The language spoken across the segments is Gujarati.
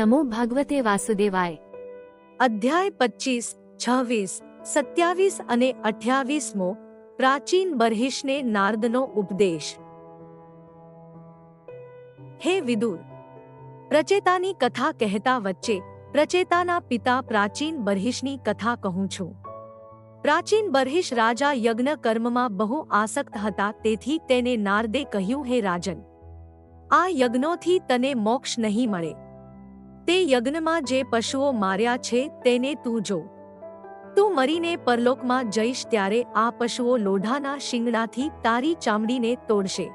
નમો ભાગવતે વાસુદેવાય અધ્યાય પચીસ છવ્વીસ સત્યાવીસ અને અઠ્યાવીસમો પ્રાચીન બરહિશને નારદનો ઉપદેશ હે વિદુર પ્રચેતાની કથા કહેતા વચ્ચે પ્રચેતાના પિતા પ્રાચીન બર્હિશની કથા કહું છું પ્રાચીન બરહિશ રાજા યજ્ઞ કર્મમાં બહુ આસક્ત હતા તેથી તેને નારદે કહ્યું હે રાજન આ યજ્ઞોથી તને મોક્ષ નહીં મળે તે યજ્ઞમાં જે પશુઓ માર્યા છે તેને તું જો. તું મરીને પરલોકમાં જઈશ ત્યારે આ પશુઓ લોઢાના શિંગડાથી તારી ચામડીને તોડશે.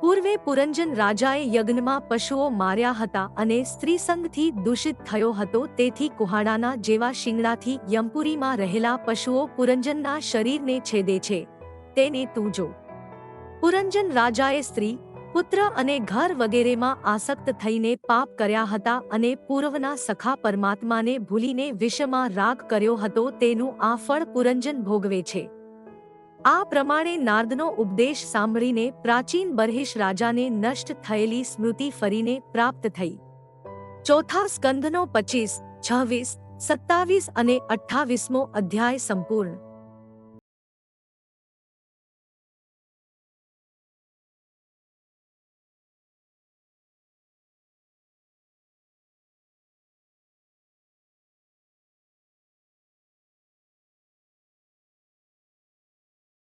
પૂર્વે પુરંજન રાજાએ યજ્ઞમાં પશુઓ માર્યા હતા અને સ્ત્રીસંગથી દૂષિત થયો હતો તેથી કુહાડાના જેવા શિંગડાથી યમપુરીમાં રહેલા પશુઓ પુરંજનના શરીરને છેદે છે. તેને તું જો. પુરંજન રાજાએ સ્ત્રી પુત્ર અને ઘર વગેરેમાં આસક્ત થઈને પાપ કર્યા હતા અને પૂર્વના સખા પરમાત્માને ભૂલીને વિષમાં રાગ કર્યો હતો તેનું આ ફળ પુરંજન ભોગવે છે. આ પ્રમાણે નારદનો ઉપદેશ સાંભળીને પ્રાચીન બર્હિશ રાજાને નષ્ટ થયેલી સ્મૃતિ ફરીને પ્રાપ્ત થઈ. ચોથા સ્કંધનો પચીસ, છવ્વીસ, સત્તાવીસ અને અઠ્ઠાવીસમો અધ્યાય સંપૂર્ણ.